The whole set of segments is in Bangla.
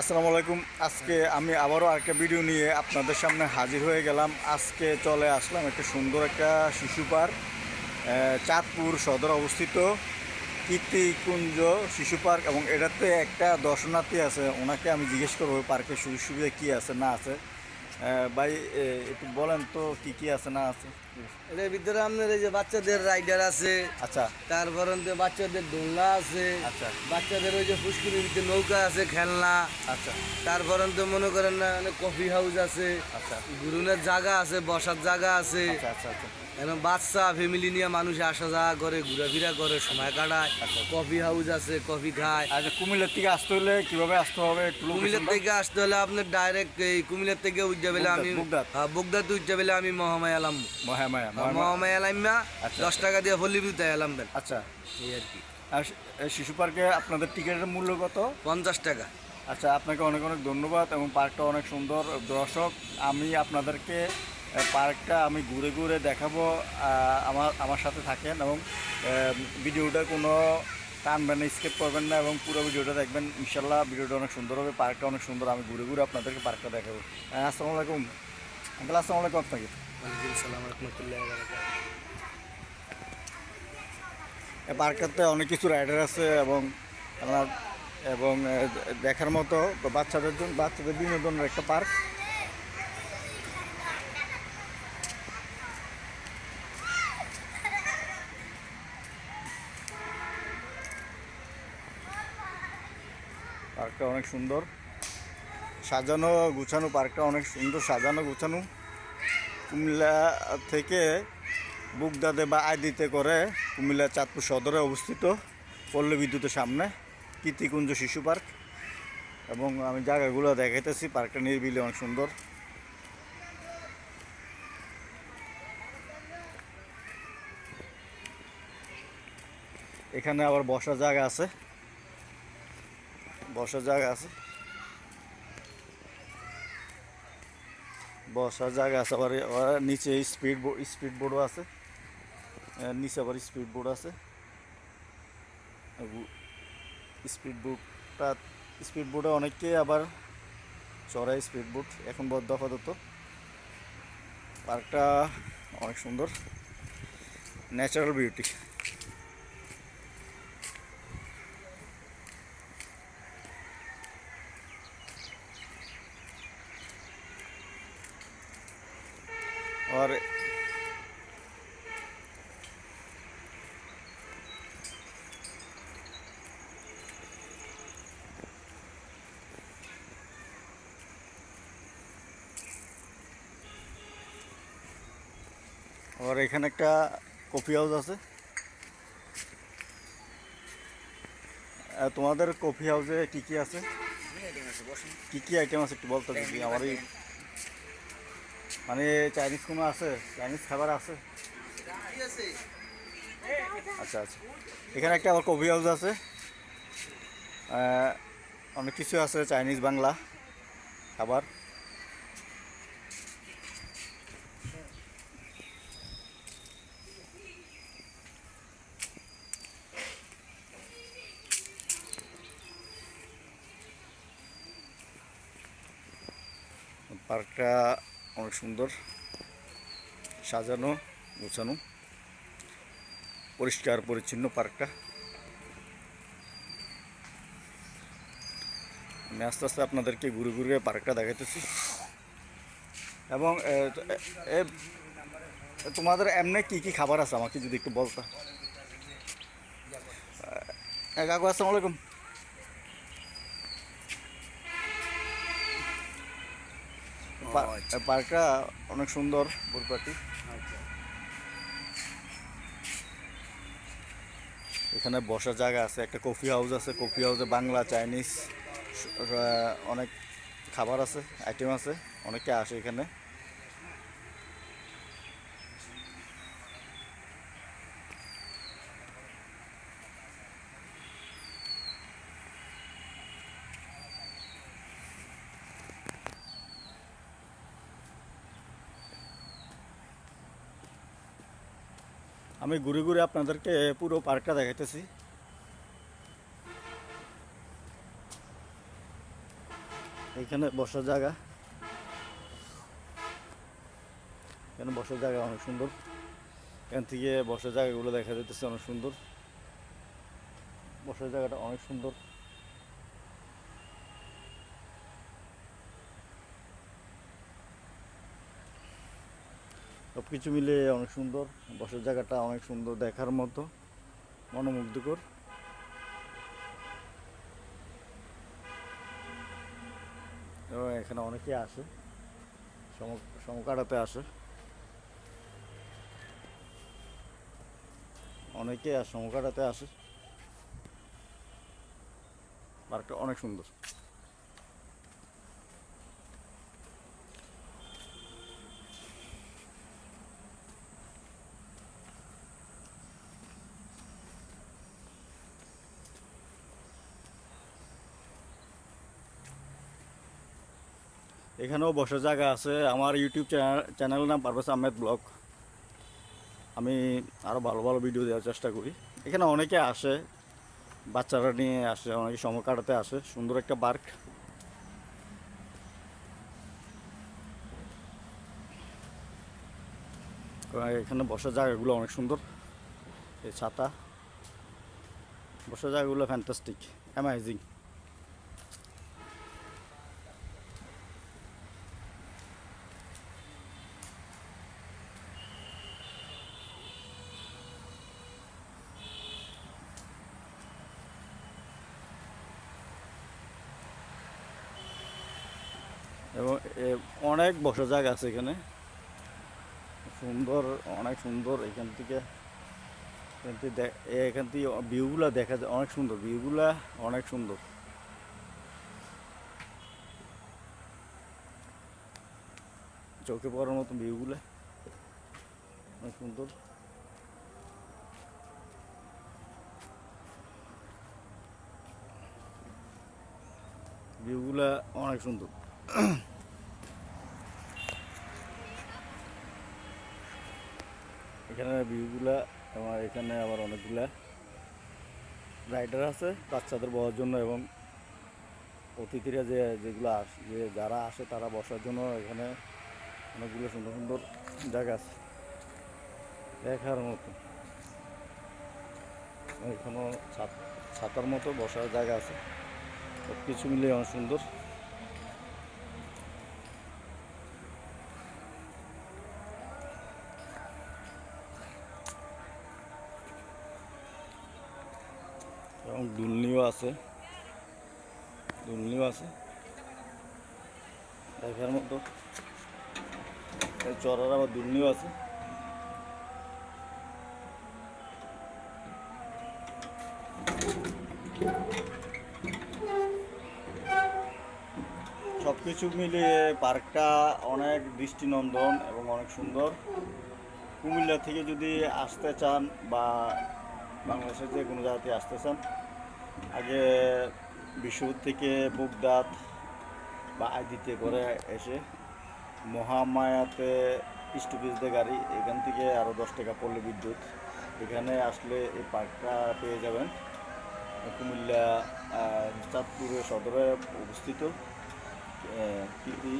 আসসালামু আলাইকুম। আজকে আমি আবারও আরেকটা ভিডিও নিয়ে আপনাদের সামনে হাজির হয়ে গেলাম। আজকে চলে আসলাম একটা সুন্দর একটা শিশু পার্ক চাঁদপুর সদর অবস্থিত কীর্তিকুঞ্জ শিশু পার্ক এবং এটাতে একটা দর্শনার্থী আছে। ওনাকে আমি জিজ্ঞেস করব পার্কের সুযোগ সুবিধা কী আছে, না আছে। ভাই একটু বলেন তো কি কি আছে না আছে? এটার ভিতরে আপনার এই যে বাচ্চাদের রাইডার আছে আচ্ছা। তারপর বাচ্চাদের দোলনা আছে আচ্ছা। বাচ্চাদের ওই যে পুষ্করির ভিতরে নৌকা আছে খেলনা। আচ্ছা। তারপর তো মনে করেন না কফি হাউস আছে আচ্ছা। ঘুরুনের জায়গা আছে বসার জায়গা আছে। আচ্ছা আচ্ছা। এখন বাচ্চা ফ্যামিলি নিয়ে মানুষ আসা যাওয়া করে ঘোরাফেরা করে সময় কাটায়। কফি হাউস আছে কফি খায়। আচ্ছা কুমিল্লার থেকে আসতে হলে কীভাবে আসতে হবে কুমিল্লার থেকে আসতে হলে আপনার ডাইরেক্ট এই কুমিল্লার থেকে উঠতে পেলে আমি বুগদাত। হ্যাঁ বুগদাত পেলে আমি মহামায় আলাম মহামায়া মহামায়া। মহামায় আলাইমা আচ্ছা। দশ টাকা দিয়ে হলিবিতে এলাম বেন আচ্ছা। এই আর কি। আর শিশু পার্কে আপনাদের টিকিটের মূল্য কত? পঞ্চাশ টাকা। আচ্ছা আপনাকে অনেক অনেক ধন্যবাদ এবং পার্কটা অনেক সুন্দর। দর্শক আমি আপনাদেরকে পার্কটা আমি ঘুরে ঘুরে দেখাবো আমার আমার সাথে থাকেন এবং ভিডিওটা কোনো টানবেন না স্কেপ করবেন না এবং পুরো ভিডিওটা দেখবেন। ইনশাল্লাহ ভিডিওটা অনেক সুন্দর হবে পার্কটা অনেক সুন্দর আমি ঘুরে ঘুরে আপনাদেরকে পার্কটা দেখাবো। হ্যাঁ আসসালামু আলাইকুম। আঙ্কেল আসসালামু আলাইকুম আপনাকে। ওয়ালাইকুম সালাম রহমতুল্লাহ এই অনেক কিছু রাইডার আছে এবং আপনার এবং দেখার মতো বাচ্চাদের জন্য বাচ্চাদের বিনোদনের একটা পার্ক। পার্কটা অনেক সুন্দর। সাজানো, গুছানো, পার্কটা অনেক সুন্দর সাজানো, গুছানো। কুমিল্লা থেকে বুকদাদে বা আইদিতে করে কুমিল্লা চাঁদপুর সদরে অবস্থিত পল্লী বিদ্যুতের সামনে কীর্তিকুঞ্জ শিশু পার্ক। এবং আমি জায়গাগুলো দেখাইতেছি, পার্কটা নির্বিলি অনেক সুন্দর। এখানে আবার বসার জায়গা আছে। বসার জায়গা আছে। বসার জায়গা আছে, আবার নিচে স্পিড স্পিড বোর্ডও আছে। নিচে আবার স্পিড বোর্ড আছে। স্পিড বোর্ডটা স্পিড বোর্ডে অনেকে আবার চড়াই স্পিড বোর্ড এখন বদ্ধ আপাতত। পার্কটা অনেক সুন্দর। Natural beauty. और আর এখানে একটা কফি হাউস আছে। তোমাদের কফি হাউসে কি কি আছে? কি কি আইটেম আছে একটু বলতে যদি আমার এই মানে চাইনিজ কোনো আছে? চাইনিজ খাবার আছে? আচ্ছা আচ্ছা। এখানে একটা আবার কফি হাউস আছে। অনেক কিছু আছে চাইনিজ বাংলা খাবার। পার্কটা অনেক সুন্দর সাজানো, গোছানো, পরিষ্কার, পরিচ্ছন্ন পার্কটা। আমি আস্তে আস্তে আপনাদেরকে ঘুরে ঘুরে পার্কটা দেখাইতেছি। এবং তোমাদের এমনি কি কি খাবার আছে আমাকে যদি একটু বলতা? কাকু আসসালামু আলাইকুম। পার্কটা অনেক সুন্দর বুরপাটি এখানে বসার জায়গা আছে একটা কফি হাউস আছে কফি হাউসে বাংলা চাইনিজ অনেক খাবার আছে আইটেম আছে অনেকে আসে এখানে। আমি ঘুরে ঘুরে আপনাদেরকে পুরো পার্কটা দেখাইতেছি। এখানে বসার জায়গা। এখানে বসার জায়গা অনেক সুন্দর। এখান থেকে বসার জায়গাগুলো দেখা যেতেছে অনেক সুন্দর। বসার জায়গাটা অনেক সুন্দর। সব কিছু মিলে অনেক সুন্দর, বসার জায়গাটা অনেক সুন্দর দেখার মতো, মনোমুগ্ধকর। এবং এখানে অনেকেই আসে সম- সময় কাটাতে আসে। অনেকে আর সময় কাটাতে আসে। পার্কটা অনেক সুন্দর। এখানেও বসার জায়গা আছে। আমার ইউটিউব চ্যানেল নাম পারভেজ আহমেদ ব্লগ। আমি আরও ভালো ভালো ভিডিও দেওয়ার চেষ্টা করি। এখানে অনেকে আসে, বাচ্চারা নিয়ে আসে, অনেকে সময় কাটাতে আসে। সুন্দর একটা পার্ক। এখানে বসার জায়গাগুলো অনেক সুন্দর। এই ছাতা। বসার জায়গাগুলো ফ্যান্টাস্টিক অ্যামাইজিং এবং অনেক বসা জায়গা আছে এখানে। সুন্দর, অনেক সুন্দর এখান থেকে। এখান থেকে এখান থেকে ভিউগুলো দেখা যায়, অনেক সুন্দর। ভিউগুলা অনেক সুন্দর। চোখে পড়ার মতো ভিউগুলা। অনেক সুন্দর। ভিউগুলা অনেক সুন্দর। এখানে ভিউগুলা আমার এখানে আবার অনেকগুলা রাইডার আছে, বাচ্চাদের বসার জন্য এবং অতিথিরা যে যেগুলো আস, যে যারা আসে তারা বসার জন্য এখানে অনেকগুলো সুন্দর সুন্দর জায়গা আছে। দেখার মতো। এখানেও ছাত, ছাতার মতো বসার জায়গা আছে। সব কিছু মিলে অনেক সুন্দর। দুলনিও আছে। দুলনিও আছে। দেখার মতো। চড়ার আবার দুলনিও আছে। সব কিছু মিলিয়ে পার্কটা অনেক দৃষ্টিনন্দন এবং অনেক সুন্দর। কুমিল্লা থেকে যদি আসতে চান বা বাংলাদেশের যে কোনো জায়গাতে আসতে চান আগে বিশ্বপুর থেকে বুকদাত বা আইদিতে করে এসে মহামায়াতে স্টপিস দিয়ে গাড়ি, এখান থেকে আরও দশ টাকা পড়লে বিদ্যুৎ। এখানে আসলে এই পার্কটা পেয়ে যাবেন। কুমিল্লা চাঁদপুরে সদরে অবস্থিত কৃতি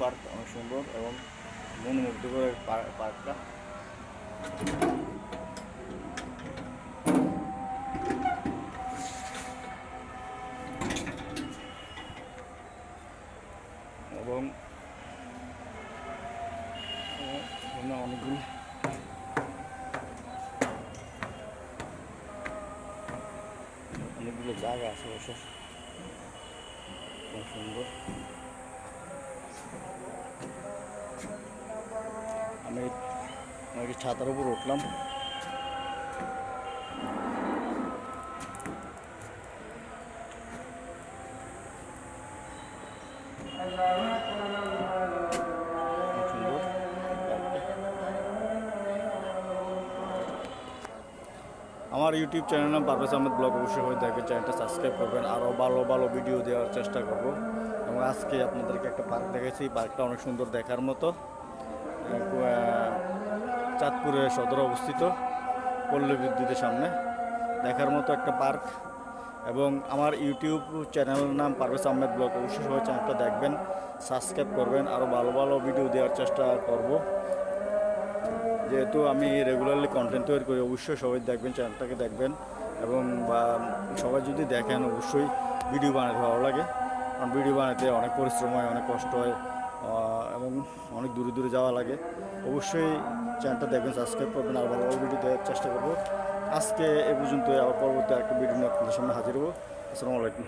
পার্ক অনেক সুন্দর এবং মনোমুগ্ধকর পার্কটা এবং ও, এখানে অনেকগুলো অনেকগুলো জায়গা আছে খুব সুন্দর। আমি আমি ছাতার উপর উঠলাম? খুব আমার ইউটিউব চ্যানেল নাম পারভেজ আহমেদ ব্লগ অবশ্যই হয়ে থাকে। চ্যানেলটা সাবস্ক্রাইব করবেন আরও ভালো ভালো ভিডিও দেওয়ার চেষ্টা করব। এবং আজকে আপনাদেরকে একটা পার্ক দেখেছি পার্কটা অনেক সুন্দর দেখার মতো। আহ, চাঁদপুরের সদর অবস্থিত পল্লী বিদ্যুতের সামনে। দেখার মতো একটা পার্ক। এবং আমার ইউটিউব চ্যানেলের নাম পারভেজ আহমেদ ব্লগ অবশ্যই সবাই চ্যানেলটা দেখবেন সাবস্ক্রাইব করবেন আরও ভালো ভালো ভিডিও দেওয়ার চেষ্টা করব। যেহেতু আমি রেগুলারলি কন্টেন্ট তৈরি করি, অবশ্যই সবাই দেখবেন চ্যানেলটাকে দেখবেন এবং বা সবাই যদি দেখেন, অবশ্যই ভিডিও বানাতে ভালো লাগে। কারণ ভিডিও বানাতে অনেক পরিশ্রম হয়, অনেক কষ্ট হয় এবং অনেক দূরে দূরে যাওয়া লাগে। অবশ্যই চ্যানেলটা দেখবেন সাবস্ক্রাইব করবেন, আর ভালো ভালো ভিডিও দেওয়ার চেষ্টা করব। আজকে এ পর্যন্ত আবার পরবর্তী একটা ভিডিও নিয়ে আপনাদের সামনে হাজির হব। আসসালামু আলাইকুম।